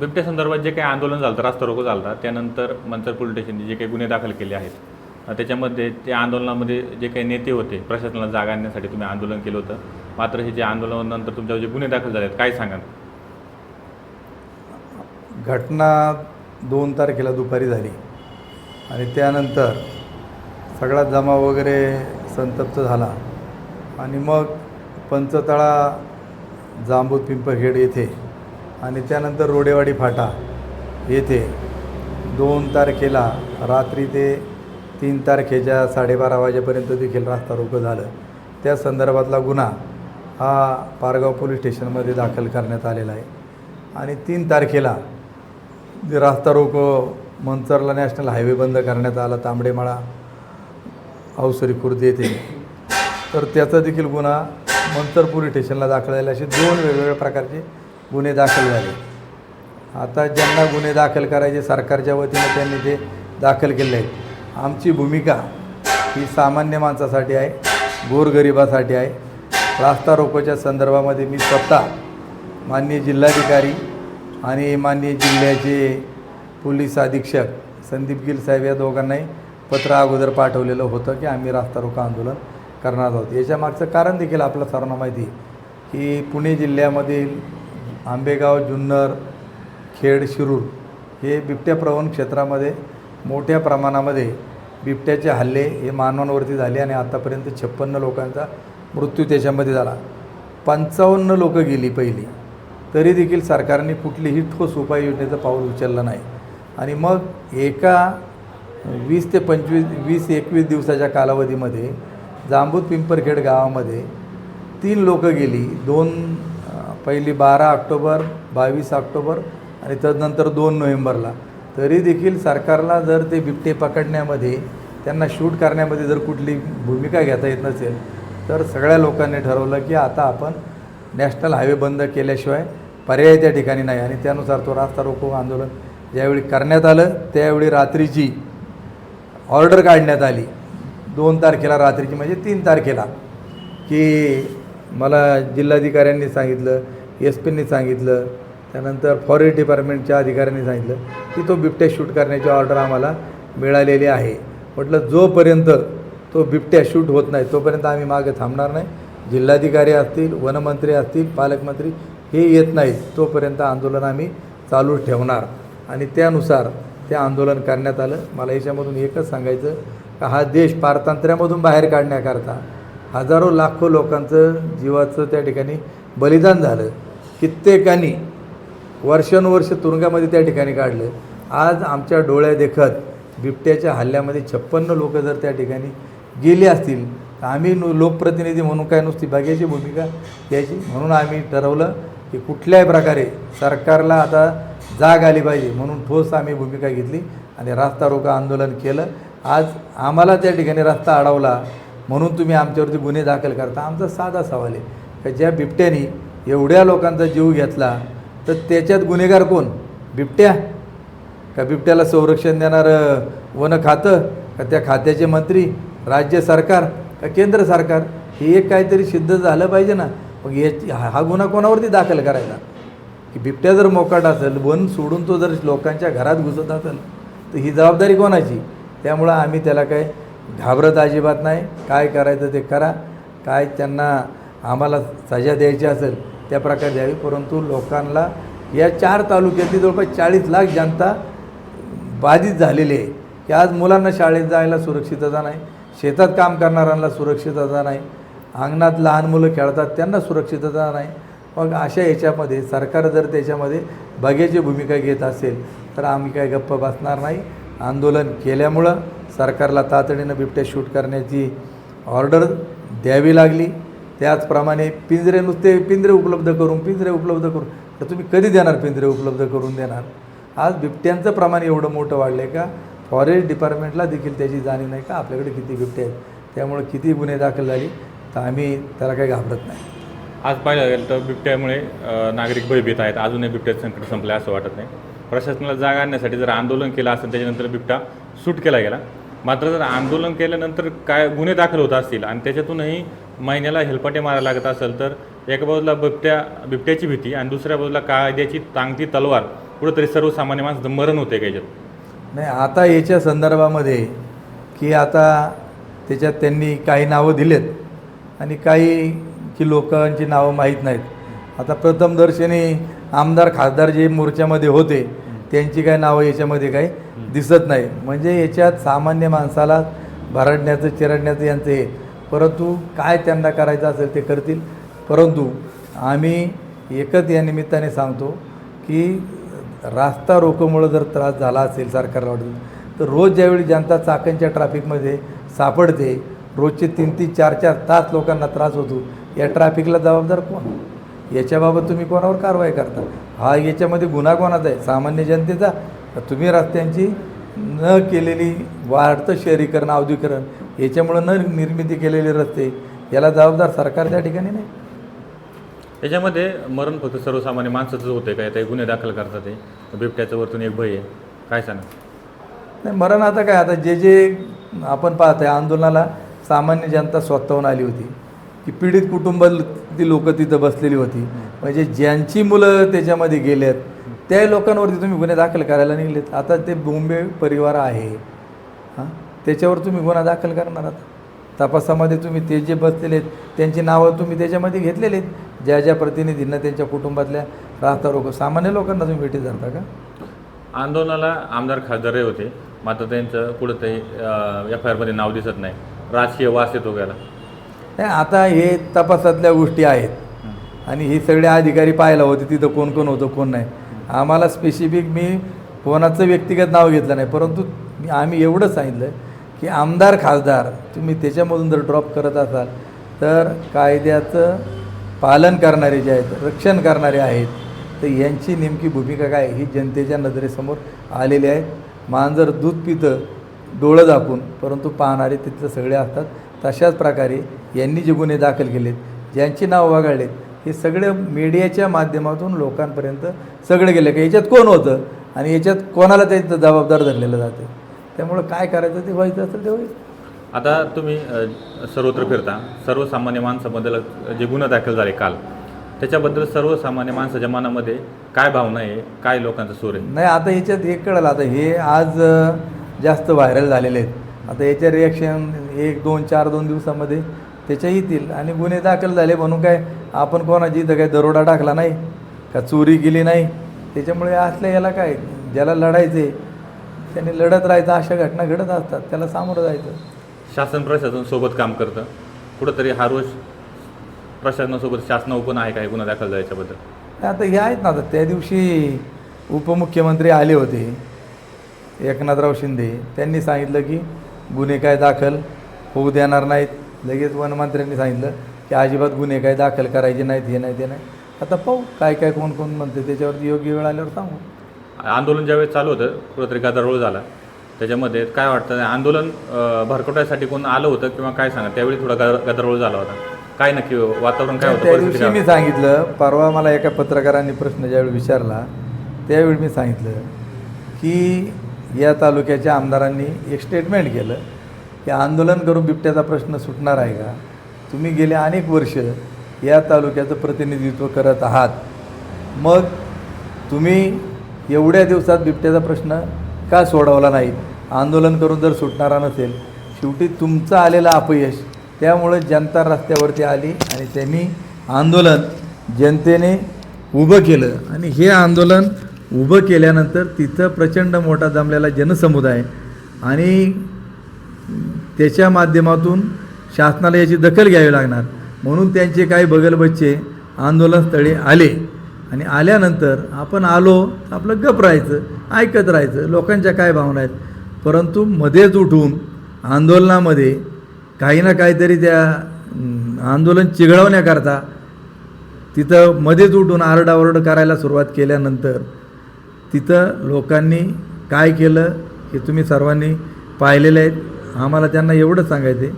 बिबट्या संदर्भात जे काही आंदोलन झालं रास्ता रोको झाला त्यानंतर मंचर पोलीस स्टेशनने जे काही गुन्हे दाखल केले आहेत त्याच्यामध्ये त्या आंदोलनामध्ये जे काही नेते होते प्रशासनाला जागा आणण्यासाठी तुम्ही आंदोलन केलं होतं. मात्र हे जे आंदोलनानंतर तुमच्यावर जे गुन्हे दाखल झाले आहेत काय सांगाल? घटना दोन तारखेला दुपारी झाली. आणि त्यानंतर सगळा जमा वगैरे संतप्त झाला. आणि मग पंचतळा जांबूत पिंपळखेड येथे आणि त्यानंतर रोडेवाडी फाटा येथे दोन तारखेला रात्री ते तीन तारखेच्या साडेबारा वाजेपर्यंत देखील रास्ता रोको झालं. त्या संदर्भातला गुन्हा हा पारगाव पोलीस स्टेशनमध्ये दाखल करण्यात आलेला आहे. आणि तीन तारखेला जे रास्ता रोको मंचरला नॅशनल हायवे बंद करण्यात आला तांबडेमाळा अवसरी खुर्द येथे. तर त्याचा देखील गुन्हा मंचर पोलीस स्टेशनला दाखल झाला असे दोन वेगवेगळ्या प्रकारचे गुन्हे दाखल झाले. आता ज्यांना गुन्हे दाखल करायचे सरकारच्या वतीनं त्यांनी ते दाखल केले आहेत. आमची भूमिका ही सामान्य माणसासाठी आहे गोरगरिबासाठी आहे. रास्ता रोकोच्या संदर्भामध्ये मी स्वतः माननीय जिल्हाधिकारी आणि माननीय जिल्ह्याचे पोलीस अधीक्षक संदीप गिल साहेब या दोघांनाही पत्र अगोदर पाठवलेलं होतं की आम्ही रास्ता रोको आंदोलन करणार आहोत. याच्या मागचं कारण देखील आपलं सर्वांना माहिती आहे की पुणे जिल्ह्यामधील आंबेगाव जुन्नर खेड शिरूर हे बिबट्या प्रवण क्षेत्रामध्ये मोठ्या प्रमाणामध्ये बिबट्याचे हल्ले हे मानवांवरती झाले आणि आतापर्यंत छप्पन्न लोकांचा मृत्यू त्याच्यामध्ये झाला. पंचावन्न लोकं गेली पहिली. तरी देखील सरकारने कुठलीही ठोस उपाययोजनेचं पाऊल उचललं नाही. आणि मग एका वीस ते पंचवीस वीस एकवीस दिवसाच्या कालावधीमध्ये जांबूत पिंपरखेड गावामध्ये तीन लोकं गेली. दोन पहिली बारा ऑक्टोबर बावीस ऑक्टोबर आणि तदनंतर दोन नोव्हेंबरला. तरी देखील सरकारला जर ते बिबटे पकडण्यामध्ये त्यांना शूट करण्यामध्ये जर कुठली भूमिका घेता येत नसेल तर सगळ्या लोकांनी ठरवलं की आता आपण नॅशनल हायवे बंद केल्याशिवाय पर्याय त्या ठिकाणी नाही. आणि त्यानुसार तो रास्ता रोको आंदोलन ज्यावेळी करण्यात आलं त्यावेळी रात्रीची ऑर्डर काढण्यात आली. दोन तारखेला रात्रीची म्हणजे तीन तारखेला की मला जिल्हाधिकाऱ्यांनी सांगितलं एस पींनी सांगितलं त्यानंतर फॉरेस्ट डिपार्टमेंटच्या अधिकाऱ्यांनी सांगितलं की तो बिबट्या शूट करण्याची ऑर्डर आम्हाला मिळालेली आहे. म्हटलं जोपर्यंत तो बिबट्या शूट होत नाही तोपर्यंत आम्ही मागे थांबणार नाही. जिल्हाधिकारी असतील वनमंत्री असतील पालकमंत्री हे येत नाहीत तोपर्यंत आंदोलन आम्ही चालू ठेवणार. आणि त्यानुसार ते आंदोलन करण्यात आलं. मला याच्यामधून एकच सांगायचं का हा देश पारतंत्र्यामधून बाहेर काढण्याकरता हजारो लाखो लोकांचं जीवाचं त्या ठिकाणी बलिदान झालं. कित्येकानी वर्षानुवर्ष तुरुंगामध्ये त्या ठिकाणी काढलं. आज आमच्या डोळ्यादेखत बिबट्याच्या हल्ल्यामध्ये छप्पन्न लोक जर त्या ठिकाणी गेली असतील तर आम्ही नु लोकप्रतिनिधी म्हणून काय नुसती भाग्याची भूमिका द्यायची म्हणून आम्ही ठरवलं की कुठल्याही प्रकारे सरकारला आता जाग आली पाहिजे म्हणून ठोस आम्ही भूमिका घेतली आणि रास्ता रोका आंदोलन केलं. आज आम्हाला त्या ठिकाणी रस्ता अडवला म्हणून तुम्ही आमच्यावरती गुन्हे दाखल करता. आमचा साधा सवाल आहे का ज्या बिबट्यानी एवढ्या लोकांचा जीव घेतला तर त्याच्यात गुन्हेगार कोण? बिबट्या? का बिबट्याला संरक्षण देणारं वन खातं? का त्या खात्याचे मंत्री? राज्य सरकार? का केंद्र सरकार? हे एक काहीतरी सिद्ध झालं पाहिजे ना. मग याची हा हा गुन्हा कोणावरती दाखल करायचा? की बिबट्या जर मोकाट असेल वन सोडून तो जर लोकांच्या घरात घुसत असेल तर ही जबाबदारी कोणाची? त्यामुळं आम्ही त्याला काय घाबरत अजिबात नाही. काय करायचं ते करा. काय त्यांना आम्हाला सजा द्यायची असेल त्या प्रकारे द्यावी. परंतु लोकांना या चार तालुक्यातली जवळपास चाळीस लाख जनता बाधित झालेली आहे. की आज मुलांना शाळेत जायला सुरक्षितता नाही शेतात काम करणाऱ्यांना सुरक्षितता नाही अंगणात लहान मुलं खेळतात त्यांना सुरक्षितता नाही. मग अशा याच्यामध्ये सरकार जर त्याच्यामध्ये बघ्याची भूमिका घेत असेल तर आम्ही काय गप्प बसणार नाही. आंदोलन केल्यामुळं सरकारला तातडीनं बिबट्या शूट करण्याची ऑर्डर द्यावी लागली. त्याचप्रमाणे पिंजरे नुसते पिंजरे उपलब्ध करून पिंजरे उपलब्ध करून तर तुम्ही कधी देणार पिंजरे उपलब्ध करून देणार? आज बिबट्यांचं प्रमाण एवढं मोठं वाढलं आहे का? फॉरेस्ट डिपार्टमेंटला देखील त्याची जाणीव नाही का? आपल्याकडे किती बिबटे आहेत? त्यामुळे किती गुन्हे दाखल झाले? तर आम्ही त्याला काही घाबरत नाही. आज पाहिलं गेलं तर बिबट्यामुळे नागरिक भयभीत आहेत. अजूनही बिबट्याचं संकट संपलं असं वाटत नाही. प्रशासनाला जागा आणण्यासाठी जर आंदोलन केलं असेल त्याच्यानंतर बिबटा सूट केला गेला. मात्र जर आंदोलन केल्यानंतर काय गुन्हे दाखल होत असतील आणि त्याच्यातूनही महिन्याला हेलपाटे मारायला लागत असेल तर एका बाजूला बिबट्या बिबट्याची भीती आणि दुसऱ्या बाजूला कायद्याची टांगती तलवार. कुठंतरी सर्वसामान्य माणसं मरण होते का याच्यात? नाही आता याच्या संदर्भामध्ये की आता त्याच्यात त्यांनी काही नावं दिलेत आणि काही की लोकांची नावं माहीत नाहीत. आता प्रथमदर्शनी आमदार खासदार जे मोर्चामध्ये होते त्यांची काही नावं याच्यामध्ये काही दिसत नाही. म्हणजे याच्यात सामान्य माणसाला भरडण्याचं चिरडण्याचं यांचं हे परंतु काय त्यांना करायचं असेल ते करतील. परंतु आम्ही एकच या निमित्ताने सांगतो की रास्ता रोकोमुळं जर त्रास झाला असेल सरकारला वाटत तर रोज ज्यावेळी जनता चाकणच्या ट्रॅफिकमध्ये सापडते रोजचे तीन तीन चार चार तास लोकांना त्रास होतो या ट्रॅफिकला जबाबदार कोण? याच्याबाबत तुम्ही कोणावर कारवाई करता? हा याच्यामध्ये गुन्हा कोणाचा आहे? सामान्य जनतेचा? तुम्ही रस्त्यांची न केलेली वाढतं शहरीकरण औद्योगिकरण याच्यामुळं न निर्मिती केलेले रस्ते याला जबाबदार सरकार त्या ठिकाणी नाही. याच्यामध्ये मरण फक्त सर्वसामान्य माणसाचं होते काय ते गुन्हे दाखल करतात ते. बिबट्याचं वरतून एक भय आहे. काय सांगा नाही मरण आता काय? आता जे जे आपण पाहतोय आंदोलनाला सामान्य जनता स्वतःहून आली होती. की पीडित कुटुंबातील लोक तिथं बसलेली होती. म्हणजे ज्यांची मुलं त्याच्यामध्ये गेलेत त्या लोकांवरती तुम्ही गुन्हे दाखल करायला निघलेत. आता ते बोंबे परिवार आहे. हां? त्याच्यावर तुम्ही गुन्हा दाखल करणार आता. तपासामध्ये तुम्ही ते जे बसलेले आहेत त्यांची नावं तुम्ही त्याच्यामध्ये घेतलेले आहेत. ज्या ज्या प्रतिनिधींना त्यांच्या कुटुंबातल्या राहता लोक सामान्य लोकांना तुम्ही भेटी जाता का? आंदोलनाला आमदार खासदारही होते. मात्र त्यांचं कुठंतरी एफ आय आरमध्ये नाव दिसत नाही. राजकीय वास येतो गेला नाही आता हे तपासातल्या गोष्टी आहेत. आणि ही सगळे अधिकारी पाहायला होते तिथं कोण कोण होतं कोण नाही. आम्हाला स्पेसिफिक मी कोणाचं व्यक्तिगत नाव घेतलं नाही. परंतु आम्ही एवढं सांगितलं की आमदार खासदार तुम्ही त्याच्यामधून जर ड्रॉप करत असाल तर कायद्याचं पालन करणारे जे आहेत रक्षण करणारे आहेत तर यांची नेमकी भूमिका काय ही जनतेच्या नजरेसमोर आलेली आहे. मांजर दूध पितं डोळं दाखवून परंतु पाहणारे तिथलं सगळे असतात. तशाच प्रकारे यांनी जे गुन्हे दाखल केलेत ज्यांची नाव वगळलेत हे सगळे मीडियाच्या माध्यमातून लोकांपर्यंत सगळं गेलं. की याच्यात कोण होतं? आणि याच्यात कोणाला त्याचं जबाबदार धरलेलं जातं? त्यामुळं काय करायचं ते व्हायचं असेल ते होईल आता तुम्ही सर्वत्र फिरता. सर्वसामान्य माणसाबद्दल जे गुन्हे दाखल झाले काल त्याच्याबद्दल सर्वसामान्य माणसाच्या मनामध्ये काय भावना आहे? काय लोकांचा सूर आहे? नाही आता याच्यात हे कळलं. आता हे आज जास्त व्हायरल झालेले आहेत. आता याच्या रिॲक्शन एक दोन चार दोन दिवसामध्ये त्याच्या येतील. आणि गुन्हे दाखल झाले म्हणून काय आपण कोणाची इथं काय दरोडा टाकला नाही? का चोरी केली नाही? त्याच्यामुळे असल्या याला काय ज्याला लढायचे त्याने लढत राहायचं अशा घटना घडत असतात त्याला सामोरं जायचं. शासन प्रशासन सोबत काम करतं. कुठंतरी हा रोज प्रशासनासोबत शासनावर पण आहे काय गुन्हा दाखल झाला याच्याबद्दल आता हे आहेत ना आता त्या दिवशी उपमुख्यमंत्री आले होते एकनाथराव शिंदे. त्यांनी सांगितलं की गुन्हे काय दाखल होऊ देणार नाहीत. लगेच वनमंत्र्यांनी सांगितलं की अजिबात गुन्हे काय दाखल करायचे नाहीत हे नाही ते नाही. आता पाहू काय काय कोण कोण म्हणते त्याच्यावरती योग्य वेळ आल्यावर सांगू. आंदोलन ज्यावेळेस चालू होतं कुठंतरी गदारोळ झाला. त्याच्यामध्ये काय वाटतं आंदोलन अ, भरकटण्यासाठी कोण आलं होतं किंवा काय सांगा त्यावेळी थोडा गद- गदारोळ झाला होता. काय नक्की वातावरण काय होतं दिवशी मी? सांगितलं परवा मला एका पत्रकारांनी प्रश्न ज्यावेळी विचारला त्यावेळी मी सांगितलं की या तालुक्याच्या आमदारांनी एक स्टेटमेंट केलं की आंदोलन करून बिबट्याचा प्रश्न सुटणार आहे का? तुम्ही गेले अनेक वर्ष या तालुक्याचं प्रतिनिधित्व करत आहात. मग तुम्ही एवढ्या दिवसात बिबट्याचा प्रश्न का सोडवला नाही? आंदोलन करून जर सुटणारा नसेल शेवटी तुमचं आलेलं अपयश त्यामुळं जनता रस्त्यावरती आली आणि त्यांनी आंदोलन जनतेने उभं केलं. आणि हे आंदोलन उभं केल्यानंतर तिथं प्रचंड मोठा जमलेला जनसमुदाय आणि त्याच्या माध्यमातून शासनाला याची दखल घ्यावी लागणार. म्हणून त्यांचे काही बगलबच्चे आंदोलनस्थळी आले. आणि आल्यानंतर आपण आलो आपलं गप राहायचं ऐकत राहायचं लोकांच्या काय भावना आहेत. परंतु मध्येच उठून आंदोलनामध्ये काही ना काहीतरी त्या आंदोलन चिघळवण्याकरता तिथं मध्येच उठून आरडाओरड करायला सुरुवात केल्यानंतर तिथं लोकांनी काय केलं हे तुम्ही सर्वांनी पाहिलेलं आहेत आम्हाला त्यांना एवढंच सांगायचं आहे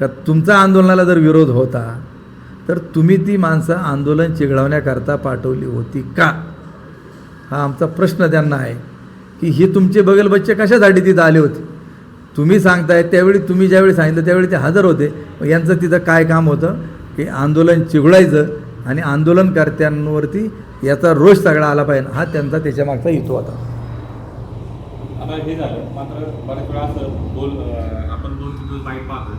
का तुमचा आंदोलनाला जर विरोध होता तर तुम्ही ती माणसं आंदोलन चिघळवण्याकरता पाठवली होती का? हा आमचा प्रश्न त्यांना आहे की हे तुमचे बगल बच्चे कशासाठी तिथं आले होते? तुम्ही सांगताय त्यावेळी तुम्ही ज्यावेळी सांगितलं त्यावेळी ते हजर होते. मग यांचं तिथं काय काम होतं? की आंदोलन चिघळायचं आणि आंदोलनकर्त्यांवरती याचा रोष सगळा आला पाहिजे. हा त्यांचा त्याच्यामागचा हेतू होता. आता हे झालं. मात्र बऱ्याच वेळा असं बोल आपण दोन दिवस बाईट पाहतो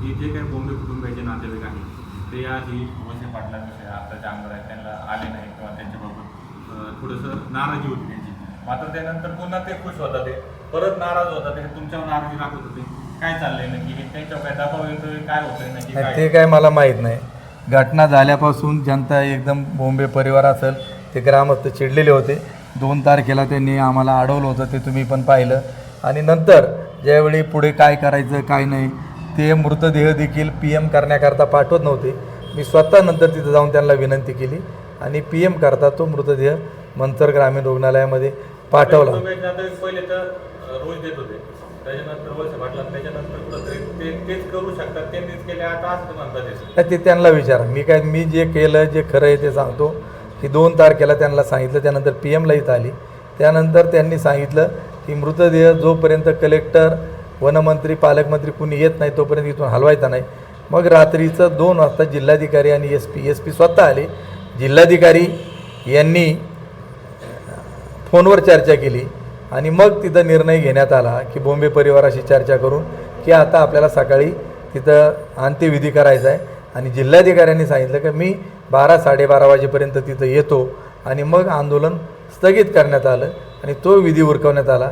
की जे काही बॉम्बे कुटुंबियाचे नातेवाईक आहेत ते आधी वसे पाटलांविषयी आताचे आमदार आहेत त्यांना आले नाही किंवा त्यांच्याबाबत थोडंसं नाराजी होती त्यांची. मात्र त्यानंतर पुन्हा ते खुश होतात ते. परत नाराज होतात ते. तुमच्यावर नाराजी दाखवत होते. काय चाललंय नक्की? त्यांच्यावर काय दबाव येतोय? काय होतंय नक्की? ते काय मला माहीत नाही. घटना झाल्यापासून जनता एकदम बॉम्बे परिवार असेल. ते ग्रामस्थ चिडलेले होते. दोन तारखेला त्यांनी आम्हाला अडवलं होतं ते तुम्ही पण पाहिलं. आणि नंतर ज्यावेळी पुढे काय करायचं काय नाही ते मृतदेह देखील पी एम करण्याकरता पाठवत नव्हते. मी स्वतः नंतर तिथं जाऊन त्यांना विनंती केली आणि पी एम करता तो मृतदेह मंचर ग्रामीण रुग्णालयामध्ये पाठवला. ते त्यांना विचारा. मी काय मी जे केलं जे खरं आहे ते सांगतो. की दोन तारखेला त्यांना सांगितलं त्यानंतर पी एमला इथं आली. त्यानंतर त्यांनी सांगितलं की मृतदेह जोपर्यंत कलेक्टर वनमंत्री पालकमंत्री कुणी येत नाही तोपर्यंत इथून हलवायचा नाही. मग रात्रीचं दोन वाजता जिल्हाधिकारी आणि एस पी एस पी स्वतः आले. जिल्हाधिकारी यांनी फोनवर चर्चा केली आणि मग तिथं निर्णय घेण्यात आला की बॉम्बे परिवाराशी चर्चा करून की आता आपल्याला सकाळी तिथं अंत्यविधी करायचा आहे. आणि जिल्हाधिकाऱ्यांनी सांगितलं की मी बारा साडेबारा वाजेपर्यंत तिथं येतो आणि मग आंदोलन स्थगित करण्यात आलं आणि तो विधी उरकवण्यात आला.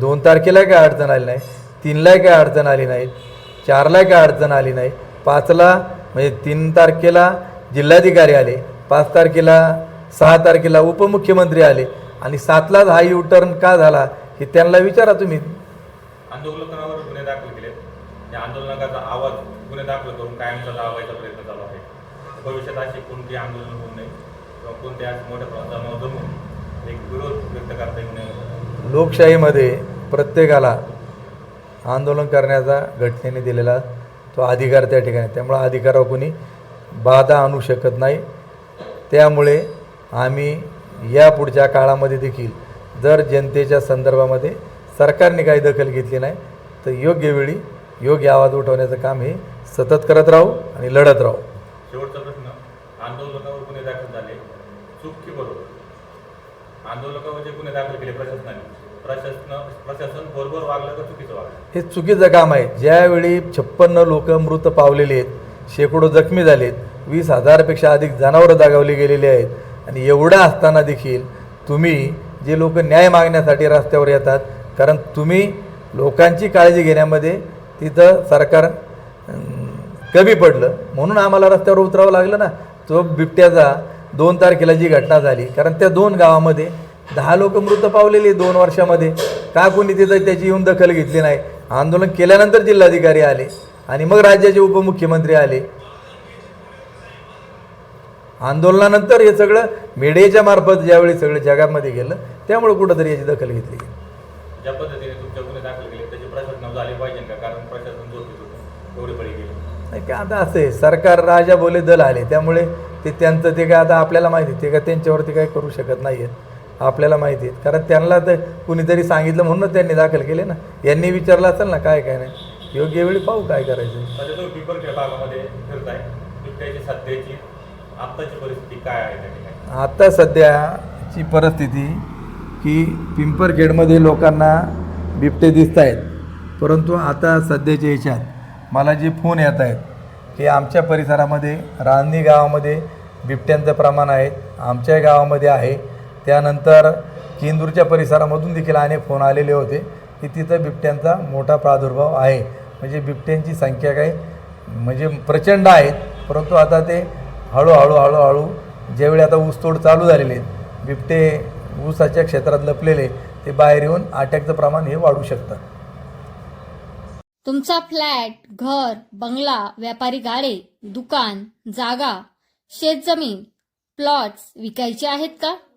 दोन तारखेला काय अडचण आली नाही. तीनला काय अडचण आली नाही चारला काय अडचण आली नाही. पाचला म्हणजे तीन तारखेला जिल्हाधिकारी आले पाच तारखेला सहा तारखेला उपमुख्यमंत्री आले आणि सातलाच हा यू टर्न का झाला हे त्यांना विचारा तुम्ही. आंदोलनावर गुन्हे दाखल केलेत या आंदोलनाचा आवाज गुन्हे दाखल करून कायमचा लावायचा प्रयत्न चालू आहे. भविष्यात अशी कोणती आंदोलन होऊ नये किंवा कोणत्या मोठ्या प्रमाणात जमून एक विरोध व्यक्त करता येऊ नये. लोकशाहीमध्ये प्रत्येकाला आंदोलन करण्याचा घटनेने दिलेला तो अधिकार त्या ठिकाणी. त्यामुळं अधिकारावर कोणी बाधा आणू शकत नाही. त्यामुळे आम्ही या पुढच्या काळामध्ये देखील जर जनतेच्या संदर्भामध्ये सरकारने काही दखल घेतली नाही तर योग्य वेळी योग्य आवाज उठवण्याचं काम हे सतत करत राहू आणि लढत राहू. शेवटचा प्रश्न आंदोलनावर गुन्हे दाखल झाले? चूक की बरोबर? आंदोलकावर जे गुन्हे दाखल केले प्रशासनाने? प्रशासन प्रशासन बरोबर वागलं चुकीचं वागलं? हे चुकीचं काम आहे. ज्यावेळी छप्पन्न लोक मृत पावलेले आहेत शेकडो जखमी झालेत वीस हजारपेक्षा अधिक जनावरं दागावली गेलेली आहेत आणि एवढं असताना देखील तुम्ही जे लोक न्याय मागण्यासाठी रस्त्यावर येतात कारण तुम्ही लोकांची काळजी घेण्यामध्ये तिथं सरकार कमी पडलं. म्हणून आम्हाला रस्त्यावर उतरावं लागलं ना. तो बिबट्याचा दोन तारखेला जी घटना झाली कारण त्या दोन गावामध्ये दहा लोक मृत पावलेले दोन वर्षामध्ये. का कोणी तिथं त्याची येऊन दखल घेतली नाही? आंदोलन केल्यानंतर जिल्हाधिकारी आले आणि मग राज्याचे उपमुख्यमंत्री आले. आंदोलनानंतर हे सगळं मीडियाच्या मार्फत ज्यावेळी सगळं जगामध्ये गेलं त्यामुळे कुठंतरी याची दखल घेतली गेली. ज्या पद्धतीने तुमच्या गुन्हे दाखल केले त्याची प्रशासनावर झाले पाहिजे का? कारण प्रशासन झोपीत होतं एवढे बळी गेले. नाही का आता असं आहे सरकार राजा बोले दल आले त्यामुळे ते त्यांचं ते काय आता आपल्याला माहिती ते काय त्यांच्यावरती काही करू शकत नाही आहेत आपल्याला माहिती आहे कारण त्यांना तर कुणीतरी सांगितलं म्हणून त्यांनी दाखल केले ना. यांनी विचारलं असेल ना काय काय नाही. योग्य वेळी पाहू काय करायचं. बिबट्याची सध्याची परिस्थिती काय आहे त्या ठिकाणी? आता सध्याची परिस्थिती की पिंपरखेडमध्ये लोकांना बिबटे दिसत आहेत परंतु आता सध्याच्या ह्याच्यात मला जे फोन येत आहेत की आमच्या परिसरामध्ये रांजणी गावामध्ये बिबट्यांचं प्रमाण आहे. आमच्या गावामध्ये आहे. त्यानंतर केंदूरच्या परिसरामधून देखील अनेक फोन आलेले होते की तिथं बिबट्यांचा मोठा प्रादुर्भाव आहे. म्हणजे बिबट्यांची संख्या काही म्हणजे प्रचंड आहेत परंतु आता ते हळूहळू हळूहळू ज्यावेळी आता ऊसतोड चालू झालेले आहेत बिबटे ऊसाच्या क्षेत्रात लपलेले ते बाहेर येऊन अटॅकचं प्रमाण हे वाढू शकतं. तुमचा फ्लॅट घर बंगला व्यापारी गाडे दुकान जागा शेतजमीन प्लॉट्स विकायचे आहेत का?